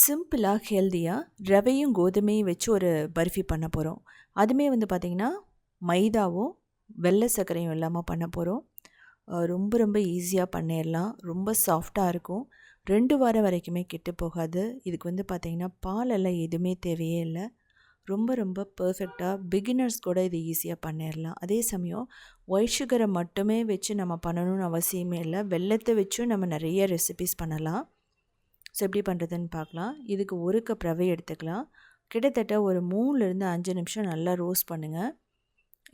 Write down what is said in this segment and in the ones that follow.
சிம்பிளாக ஹெல்த்தியாக ரவையும் கோதுமையும் வச்சு ஒரு பர்ஃபி பண்ண போகிறோம் அதுமே வந்து பார்த்திங்கன்னா மைதாவும் வெள்ளை சர்க்கரையும் இல்லாமல் பண்ண போகிறோம் ரொம்ப ரொம்ப ஈஸியாக பண்ணிடலாம் ரொம்ப சாஃப்டாக இருக்கும். ரெண்டு வாரம் வரைக்குமே கெட்டு போகாது. இதுக்கு வந்து பார்த்திங்கன்னா பாலெல்லாம் எதுவுமே தேவையே இல்லை. ரொம்ப ரொம்ப பர்ஃபெக்டாக பிகினர்ஸ் கூட இது ஈஸியாக பண்ணிடலாம் அதே சமயம் ஒயிட் சுகரை மட்டுமே வச்சு நம்ம பண்ணணும்னு அவசியமே இல்லை. வெள்ளத்தை வச்சும் நம்ம நிறைய ரெசிபிஸ் பண்ணலாம். ஸோ எப்படி பண்ணுறதுன்னு பார்க்கலாம். இதுக்கு ஒரு கப் ரவை எடுத்துக்கலாம். கிட்டத்தட்ட ஒரு மூணுலேருந்து அஞ்சு நிமிஷம் நல்லா ரோஸ்ட் பண்ணுங்கள்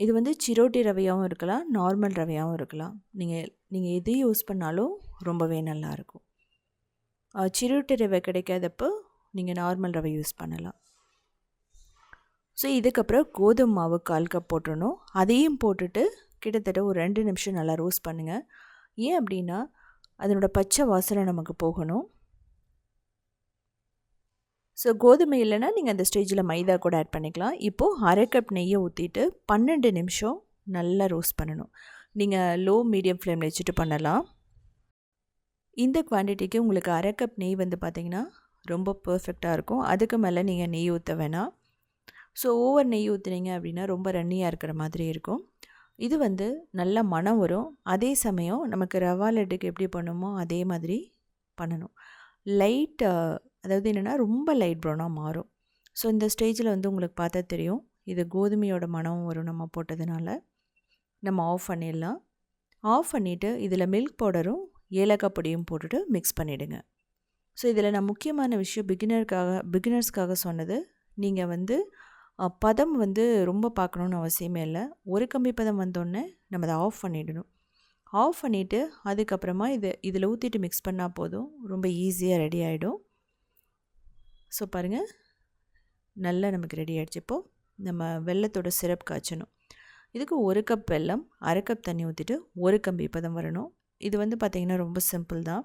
இது வந்து சிரோட்டி ரவையாகவும் இருக்கலாம் நார்மல் ரவையாகவும் இருக்கலாம். நீங்கள் நீங்கள் எது யூஸ் பண்ணாலும் ரொம்பவே நல்லாயிருக்கும் சிரோட்டி ரவை கிடைக்காதப்போ நீங்கள் நார்மல் ரவை யூஸ் பண்ணலாம். ஸோ இதுக்கப்புறம் கோதுமை மாவு கால் கப் போட்டுடணும் அதையும் போட்டுட்டு கிட்டத்தட்ட ஒரு ரெண்டு நிமிஷம் நல்லா ரோஸ்ட் பண்ணுங்கள் ஏன் அப்படின்னா அதனோட பச்சை வாசனை நமக்கு போகணும். ஸோ கோதுமை இல்லைன்னா நீங்கள் அந்த ஸ்டேஜில் மைதா கூட ஆட் பண்ணிக்கலாம். இப்போது அரை கப் நெய்யை ஊற்றிட்டு பன்னெண்டு நிமிஷம் நல்லா ரோஸ்ட் பண்ணணும். நீங்கள் லோ மீடியம் ஃப்ளேமில் வச்சுட்டு பண்ணலாம். இந்த குவான்டிட்டிக்கு உங்களுக்கு அரை கப் நெய் வந்து பார்த்திங்கன்னா ரொம்ப பர்ஃபெக்டாக இருக்கும். அதுக்கு மேலே நீங்கள் நெய் ஊற்ற வேணாம். ஸோ ஓவர் நெய் ஊற்றுனீங்க அப்படின்னா ரொம்ப ரன்னியாக இருக்கிற மாதிரி இருக்கும். இது வந்து நல்ல மனம் வரும். அதே சமயம் நமக்கு ரவா லட்டுக்கு எப்படி பண்ணுமோ அதே மாதிரி பண்ணணும். லைட் அதாவது என்னென்னா ரொம்ப லைட் ப்ரௌனாக மாறும். ஸோ இந்த ஸ்டேஜில் வந்து உங்களுக்கு பார்த்தா தெரியும். இது கோதுமையோட மனம் வரும் நம்ம போட்டதுனால. நம்ம ஆஃப் பண்ணிடலாம். ஆஃப் பண்ணிவிட்டு இதில் மில்க் பவுடரும் ஏலக்காய் பொடியும் போட்டுட்டு மிக்ஸ் பண்ணிவிடுங்க ஸோ இதில் நான் முக்கியமான விஷயம் பிகினருக்காக பிகினர்ஸ்க்காக சொன்னது நீங்கள் வந்து பதம் வந்து ரொம்ப பார்க்கணுன்னு அவசியமே இல்லை. ஒரு கம்பி பதம் வந்தோடனே நம்ம அதை ஆஃப் பண்ணிடணும். ஆஃப் பண்ணிவிட்டு அதுக்கப்புறமா இது இதில் ஊற்றிட்டு மிக்ஸ் பண்ணால் போதும். ரொம்ப ஈஸியாக ரெடி ஆகிடும் ஸோ பாருங்கள் நல்லா நமக்கு ரெடி ஆகிடுச்சு இப்போது நம்ம வெள்ளத்தோட சிரப் காய்ச்சணும். இதுக்கு ஒரு கப் வெல்லம் அரை கப் தண்ணி ஊற்றிட்டு ஒரு கம்பி பதம் வரணும். இது வந்து பார்த்திங்கன்னா ரொம்ப சிம்பிள் தான்.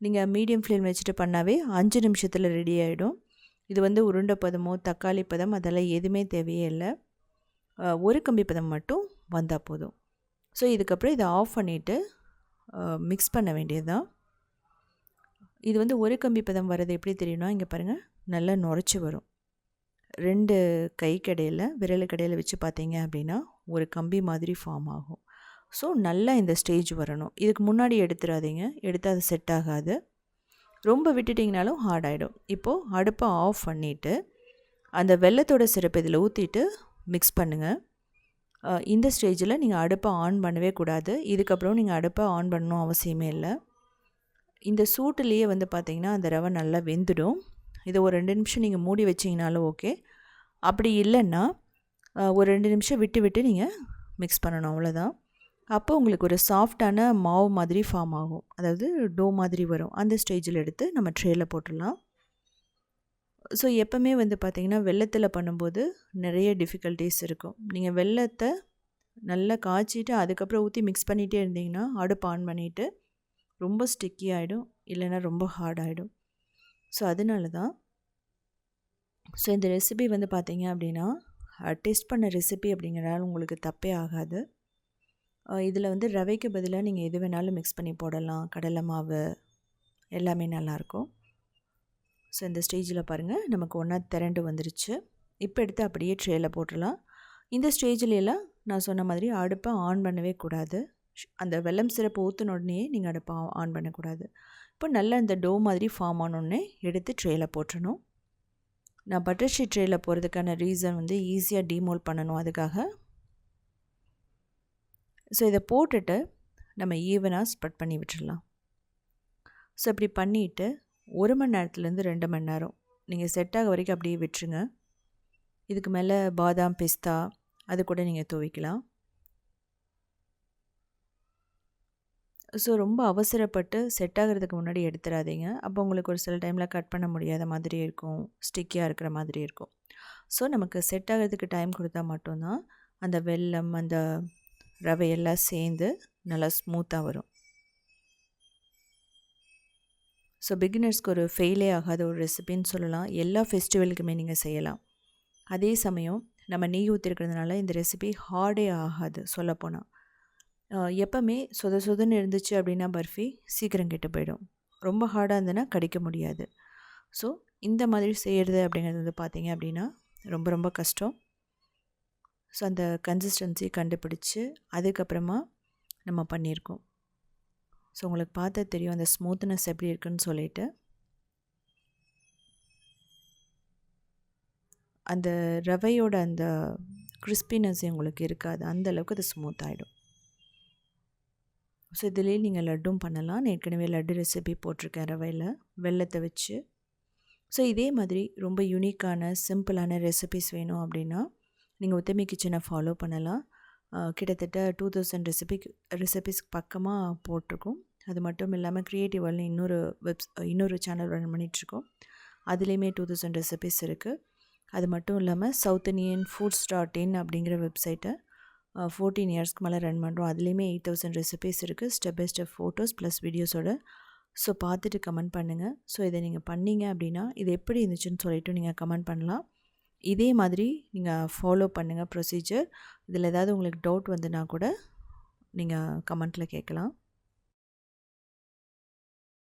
நீங்கள் மீடியம் ஃப்ளேம் வச்சுட்டு பண்ணாவே அஞ்சு நிமிஷத்தில் ரெடி ஆகிடும் இது வந்து உருண்டை பதமோ தக்காளி பதம் அதெல்லாம் எதுவுமே தேவையே இல்லை. ஒரு கம்பி பதம் மட்டும் வந்தால் போதும். ஸோ இதுக்கப்புறம் இதை ஆஃப் பண்ணிவிட்டு மிக்ஸ் பண்ண வேண்டியது தான் இது வந்து ஒரு கம்பி பதம் வர்றது எப்படி தெரியும்னா இங்கே பாருங்கள் நல்லா நுரைச்சி வரும். ரெண்டு கை கடையில் விரலு கடையில் வச்சு பார்த்தீங்க அப்படின்னா ஒரு கம்பி மாதிரி ஃபார்ம் ஆகும். ஸோ நல்லா இந்த ஸ்டேஜ் வரணும். இதுக்கு முன்னாடி எடுத்துடாதீங்க எடுத்தால் அது செட் ஆகாது. ரொம்ப விட்டுட்டிங்கனாலும் ஹார்ட் ஆகிடும் இப்போது அடுப்பை ஆஃப் பண்ணிவிட்டு அந்த வெள்ளத்தோட சிறப்பு இதில் ஊற்றிட்டு மிக்ஸ் பண்ணுங்கள் இந்த ஸ்டேஜில் நீங்கள் அடுப்பை ஆன் பண்ணவே கூடாது. இதுக்கப்புறம் நீங்கள் அடுப்பை ஆன் பண்ணணும் அவசியமே இல்லை. இந்த சூட்டுலேயே வந்து பார்த்திங்கன்னா அந்த ரவை நல்லா வெந்துடும். இதை ஒரு ரெண்டு நிமிஷம் நீங்கள் மூடி வச்சிங்கனாலும் ஓகே. அப்படி இல்லைன்னா ஒரு ரெண்டு நிமிஷம் விட்டு விட்டு நீங்கள் மிக்ஸ் பண்ணணும் அவ்வளோதான் அப்போ உங்களுக்கு ஒரு சாஃப்டான மாவு மாதிரி ஃபார்ம் ஆகும். அதாவது டோ மாதிரி வரும். அந்த ஸ்டேஜில் எடுத்து நம்ம ட்ரேயில் போட்டுடலாம். ஸோ எப்போவுமே வந்து பார்த்திங்கன்னா வெள்ளத்தில் பண்ணும்போது நிறைய டிஃபிகல்ட்டிஸ் இருக்கும். நீங்கள் வெள்ளத்தை நல்லா காய்ச்சிட்டு அதுக்கப்புறம் ஊற்றி மிக்ஸ் பண்ணிகிட்டே இருந்தீங்கன்னா அடுப்பு ஆன் பண்ணிவிட்டு ரொம்ப ஸ்டிக்கி ஆகிடும் இல்லைன்னா ரொம்ப ஹார்ட் ஆகிடும் ஸோ அதனால தான் ஸோ இந்த ரெசிபி வந்து பார்த்தீங்க அப்படின்னா டேஸ்ட் பண்ண ரெசிபி அப்படிங்கிறனால உங்களுக்கு தப்பே ஆகாது. இதில் வந்து ரவைக்கு பதிலாக நீங்கள் எது வேணாலும் மிக்ஸ் பண்ணி போடலாம். கடலை மாவு எல்லாமே நல்லாயிருக்கும் ஸோ இந்த ஸ்டேஜில் பாருங்கள் நமக்கு ஒன்றா திரண்டு வந்துருச்சு. இப்போ எடுத்து அப்படியே ட்ரேயில் போட்டுடலாம். இந்த ஸ்டேஜ்லாம் நான் சொன்ன மாதிரி அடுப்பை ஆன் பண்ணவே கூடாது. அந்த வெள்ளம் சிறப்பு ஊற்றின உடனே நீங்கள் அடுப்பை ஆன் பண்ணக்கூடாது. இப்போ நல்லா இந்த டோ மாதிரி ஃபார்ம் ஆனோடனே எடுத்து ட்ரேயில் போட்டுடணும் நான் பட்டர் ஷீட் ட்ரேயில் போகிறதுக்கான ரீசன் வந்து ஈஸியாக டிமோல் பண்ணணும் அதுக்காக. ஸோ இதை போட்டுட்டு நம்ம ஈவனாக ஸ்ப்ரெட் பண்ணி விட்டுடலாம் ஸோ இப்படி பண்ணிவிட்டு ஒரு மணி நேரத்துலேருந்து ரெண்டு மணி நேரம் நீங்கள் செட் ஆக வரைக்கும் அப்படியே விட்டுருங்க. இதுக்கு மேலே பாதாம் பிஸ்தா அது கூட நீங்கள் துவைக்கலாம். ஸோ ரொம்ப அவசரப்பட்டு செட் ஆகிறதுக்கு முன்னாடி எடுத்துடாதீங்க அப்போ உங்களுக்கு ஒரு சில டைமில் கட் பண்ண முடியாத மாதிரி இருக்கும். ஸ்டிக்கியாக இருக்கிற மாதிரி இருக்கும். ஸோ நமக்கு செட் ஆகிறதுக்கு டைம் கொடுத்தா மட்டும்தான் அந்த வெல்லம் அந்த ரவையெல்லாம் சேர்ந்து நல்லா ஸ்மூத்தாக வரும். ஸோ பிகினர்ஸ்க்கு ஒரு ஃபெயிலே ஆகாத ஒரு ரெசிபின்னு சொல்லலாம். எல்லா ஃபெஸ்டிவலுக்குமே நீங்கள் செய்யலாம். அதே சமயம் நம்ம நெய் ஊற்றிருக்கிறதுனால இந்த ரெசிபி ஹார்டே ஆகாது சொல்லப்போனால் எப்போவுமே சொத சொதன்னு இருந்துச்சு அப்படின்னா பர்ஃபி சீக்கிரம் கெட்டு போயிடும். ரொம்ப ஹார்டாக இருந்ததுன்னா கடிக்க முடியாது. ஸோ இந்த மாதிரி செய்கிறது அப்படிங்கிறது வந்து பார்த்திங்க அப்படின்னா ரொம்ப ரொம்ப கஷ்டம். ஸோ அந்த கன்சிஸ்டன்சி கண்டுபிடிச்சி அதுக்கப்புறமா நம்ம பண்ணியிருக்கோம். ஸோ உங்களுக்கு பார்த்தா தெரியும் அந்த ஸ்மூத்னஸ் எப்படி இருக்குன்னு சொல்லிட்டு. அந்த ரவையோட அந்த கிறிஸ்பினஸ் உங்களுக்கு இருக்காது. அந்த அளவுக்கு அது ஸ்மூத் ஆகிடும் ஸோ இதுலேயே நீங்கள் லட்டும் பண்ணலாம். நான் ஏற்கனவே லட்டு ரெசிபி போட்டிருக்கேன் ரவையில். வெள்ளத்தை வச்சு. ஸோ இதே மாதிரி ரொம்ப யூனிக்கான சிம்பிளான ரெசிபிஸ் வேணும் அப்படின்னா நீங்கள் உத்தமி கிச்சனை ஃபாலோ பண்ணலாம். கிட்டத்தட்ட டூ தௌசண்ட் ரெசிபி ரெசிபிஸ் பக்கமாக போட்டிருக்கோம். அது மட்டும் இல்லாமல் க்ரியேட்டிவ் வேர்ல்டு இன்னொரு வெப்ஸ் இன்னொரு சேனல் ரன் பண்ணிகிட்ருக்கோம் அதுலேயுமே டூ தௌசண்ட் ரெசிபிஸ் இருக்குது அது மட்டும் இல்லாமல் south Indian foods dot in அப்படிங்கிற வெப்சைட்டை ஃபோர்டீன் இயர்ஸ்க்கு மேலே ரன் பண்ணுறோம் அதுலேயுமே எயிட் தௌசண்ட் ரெசிபீஸ் இருக்குது step by step photos plus வீடியோஸோட ஸோ பார்த்துட்டு கமெண்ட் பண்ணுங்கள் ஸோ இதை நீங்கள் பண்ணீங்க அப்படின்னா இது எப்படி இருந்துச்சுன்னு சொல்லிவிட்டு நீங்கள் கமெண்ட் பண்ணலாம். இதே மாதிரி நீங்கள் ஃபாலோ பண்ணுங்கள் ப்ரொசீஜர் இதில் ஏதாவது உங்களுக்கு டவுட் வந்துன்னா கூட நீங்கள் கமெண்ட்டில் கேட்கலாம்.